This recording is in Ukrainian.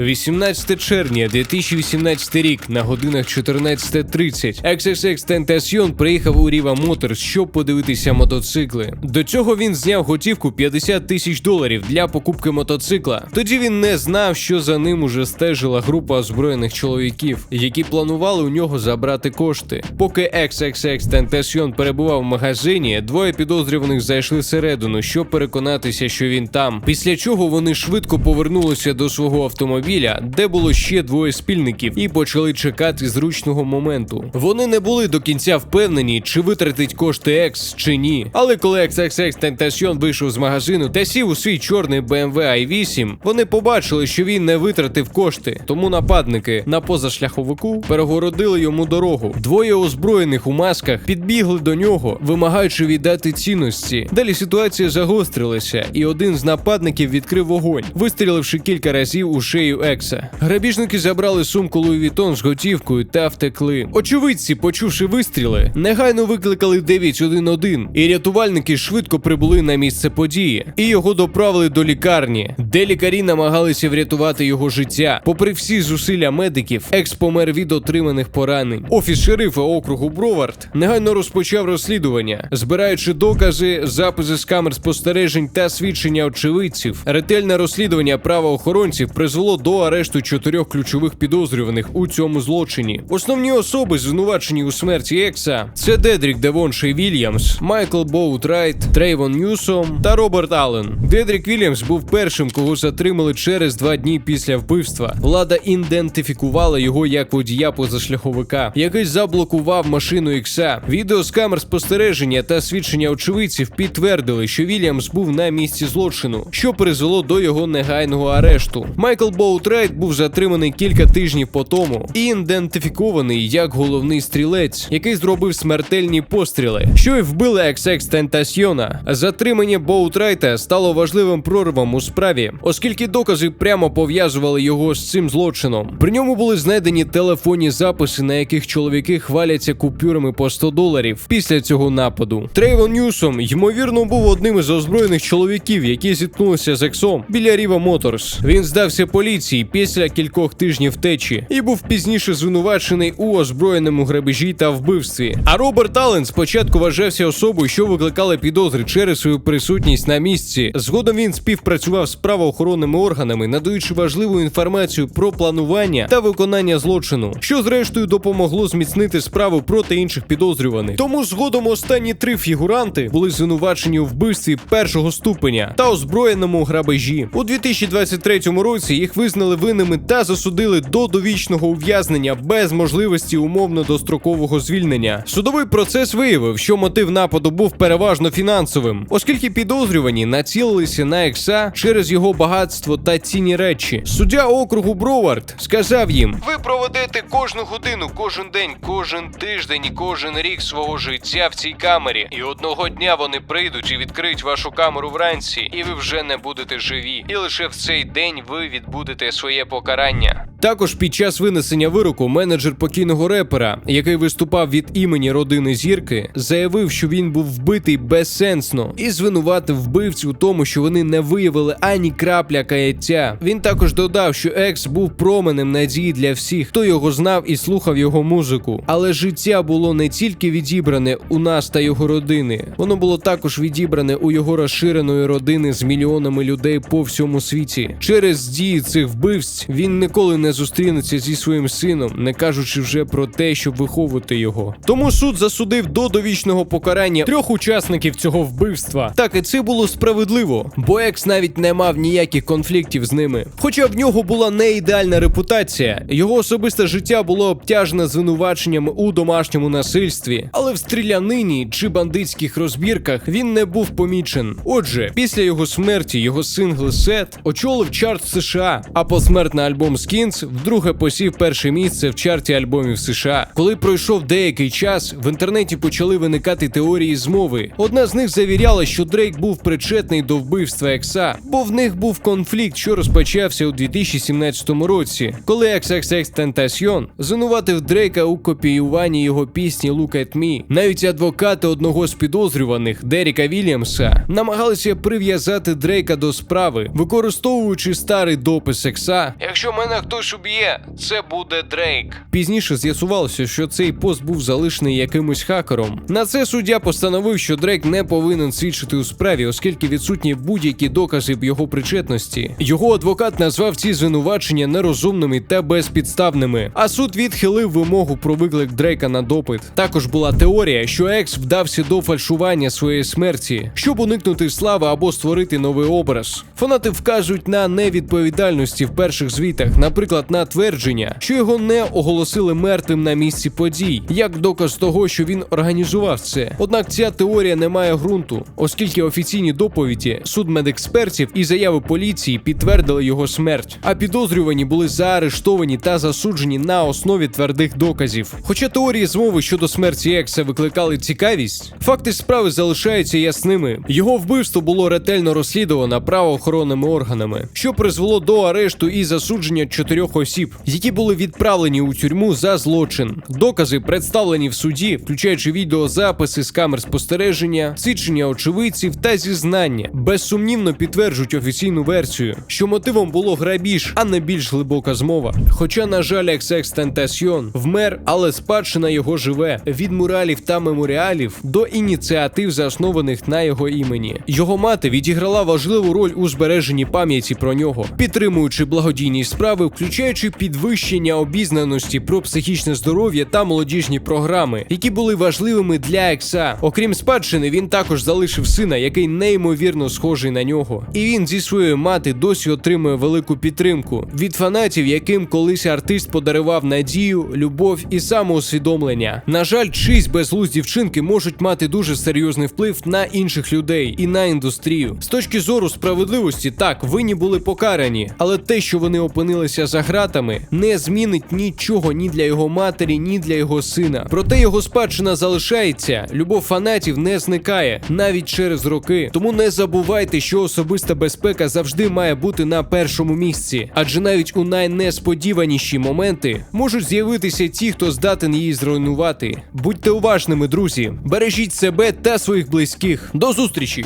18 червня 2018 рік на годинах 14.30 XXX Tentacion приїхав у Riva Motors, щоб подивитися мотоцикли. До цього він зняв готівку 50 тисяч доларів для покупки мотоцикла. Тоді він не знав, що за ним уже стежила група озброєних чоловіків, які планували у нього забрати кошти. Поки XXX Tentacion перебував в магазині, двоє підозрюваних зайшли всередину, щоб переконатися, що він там. Після чого вони швидко повернулися до свого автомобіля, де було ще двоє спільників, і почали чекати зручного моменту. Вони не були до кінця впевнені, чи витратить кошти X чи ні. Але коли XXX Tentacion вийшов з магазину та сів у свій чорний BMW i8, вони побачили, що він не витратив кошти. Тому нападники на позашляховику перегородили йому дорогу. Двоє озброєних у масках підбігли до нього, вимагаючи віддати цінності. Далі ситуація загострилася, і один з нападників відкрив вогонь, вистріливши кілька разів у шею Екса. Грабіжники забрали сумку Луї Вітон з готівкою та втекли. Очевидці, почувши вистріли, негайно викликали 911, і рятувальники швидко прибули на місце події, і його доправили до лікарні, де лікарі намагалися врятувати його життя. Попри всі зусилля медиків, екс помер від отриманих поранень. Офіс шерифа округу Бровард негайно розпочав розслідування, збираючи докази, записи з камер спостережень та свідчення очевидців. Ретельне розслідування правоохоронців призвело до арешту чотирьох ключових підозрюваних у цьому злочині. Основні особи, звинувачені у смерті Екса, це Дедрік Девоншей Вільямс, Майкл Боутрайт, Трейвон Ньюсом та Роберт Аллен. Дедрік Вільямс був першим, кого затримали через два дні після вбивства. Влада ідентифікувала його як водія позашляховика, який заблокував машину Ікса. Відео з камер спостереження та свідчення очевидців підтвердили, що Вільямс був на місці злочину, що призвело до його негайного арешту. Майкл Боутрайт був затриманий кілька тижнів по тому і ідентифікований як головний стрілець, який зробив смертельні постріли, що й вбили XX Тентасьйона. Затримання Боутрайта стало важливим проривом у справі, оскільки докази прямо пов'язували його з цим злочином. При ньому були знайдені телефонні записи, на яких чоловіки хваляться купюрами по 100 доларів після цього нападу. Трейвон Ньюсом, ймовірно, був одним із озброєних чоловіків, які зіткнулися з Ексом біля Ріва Моторс. Він здався поліції після кількох тижнів втечі і був пізніше звинувачений у озброєному грабежі та вбивстві. А Роберт Аллен спочатку вважався особою, що викликали підозри через свою присутність на місці. Згодом він співпрацював з правоохоронними органами, надаючи важливу інформацію про планування та виконання злочину, що зрештою допомогло зміцнити справу проти інших підозрюваних. Тому згодом останні три фігуранти були звинувачені у вбивстві першого ступеня та озброєному грабежі. У 2023 році їх визнали винними та засудили до довічного ув'язнення без можливості умовно дострокового звільнення. Судовий процес виявив, що мотив нападу був переважно фінансовим, оскільки підозрювані націлилися на екса через його багатство та цінні речі. Суддя округу Бровард сказав їм: Ви проведете кожну годину, кожен день, кожен тиждень і кожен рік свого життя в цій камері. І одного дня вони прийдуть і відкриють вашу камеру вранці, і ви вже не будете живі. І лише в цей день ви відбудете своє покарання. Також під час винесення вироку менеджер покійного репера, який виступав від імені родини зірки, заявив, що він був вбитий безсенсно і звинуватив вбивців у тому, що вони не виявили ані крапля каяття. Він також додав, що екс був променем надії для всіх, хто його знав і слухав його музику. Але життя було не тільки відібране у нас та його родини, воно було також відібране у його розширеної родини з мільйонами людей по всьому світі. Через дії цих вбивств він ніколи не зустрінеться зі своїм сином, не кажучи вже про те, щоб виховувати його. Тому суд засудив до довічного покарання трьох учасників цього вбивства. Так і це було справедливо, бо екс навіть не мав ніяких конфліктів з ними. Хоча в нього була не ідеальна репутація, його особисте життя було обтяжене звинуваченнями у домашньому насильстві, але в стрілянині чи бандитських розбірках він не був помічен. Отже, після його смерті його сингл Сет очолив чарт США, а посмертний альбом Skins вдруге посів перше місце в чарті альбомів США. Коли пройшов деякий час, в інтернеті почали виникати теорії змови. Одна з них завіряла, що Дрейк був причетний до вбивства Екса, бо в них був конфлікт, що розпочався у 2017 році, коли XXX Tentacion звинуватив Дрейка у копіюванні його пісні Look at Me. Навіть адвокати одного з підозрюваних Деріка Вільямса намагалися прив'язати Дрейка до справи, використовуючи старий допис Екса. Якщо мене хтось уб'є, це буде Дрейк. Пізніше з'ясувалося, що цей пост був залишений якимось хакером. На це суддя постановив, що Дрейк не повинен свідчити у справі, оскільки відсутні будь-які докази б його причетності. Його адвокат назвав ці звинувачення нерозумними та безпідставними. А суд відхилив вимогу про виклик Дрейка на допит. Також була теорія, що Екс вдався до фальшування своєї смерті, щоб уникнути слави або створити новий образ. Фанати вказують на невідповідальності в перших звітах, наприклад, на твердження, що його не оголосили мертвим на місці подій, як доказ того, що він організував це. Однак ця теорія не має ґрунту, оскільки офіційні доповіді, суд медекспертів і заяви поліції підтвердили його смерть, а підозрювані були заарештовані та засуджені на основі твердих доказів. Хоча теорії змови щодо смерті Екса викликали цікавість, факти справи залишаються ясними. Його вбивство було ретельно розслідувано правоохоронними органами, що призвело до арешту і засудження чотирьох осіб, які були відправлені у тюрму за злочин. Докази представлені в суді, включаючи відеозаписи з камер спостереження, свідчення очевидців та зізнання, безсумнівно підтверджують офіційну версію, що мотивом було грабіж, а не більш глибока змова. Хоча, на жаль, XX Tentacion вмер, але спадщина його живе від муралів та меморіалів до ініціатив, заснованих на його імені. Його мати відіграла важливу роль у збереженні пам'яті про нього, підтримуючи благодійні справи, включаючи підвищення обізнаності про психічне здоров'я та молодіжні програми, які були важливими для Екса. Окрім спадщини, він також залишив сина, який неймовірно схожий на нього. І він зі своєю мати досі отримує велику підтримку від фанатів, яким колись артист подарував надію, любов і самоусвідомлення. На жаль, чиїсь безглузді вчинки можуть мати дуже серйозний вплив на інших людей і на індустрію. З точки зору справедливості, так винні були покарані, але те, що вони опинилися за гратами, не змінить нічого ні для його матері, ні для його сина. Проте його спадщина залишається. Любов фанатів не зникає навіть через роки. Тому не забувайте, що особиста безпека завжди має бути на першому місці, адже навіть у найнесподіваніші моменти можуть з'явитися ті, хто здатен її зруйнувати. Будьте уважними, друзі, бережіть себе та своїх близьких. До зустрічі!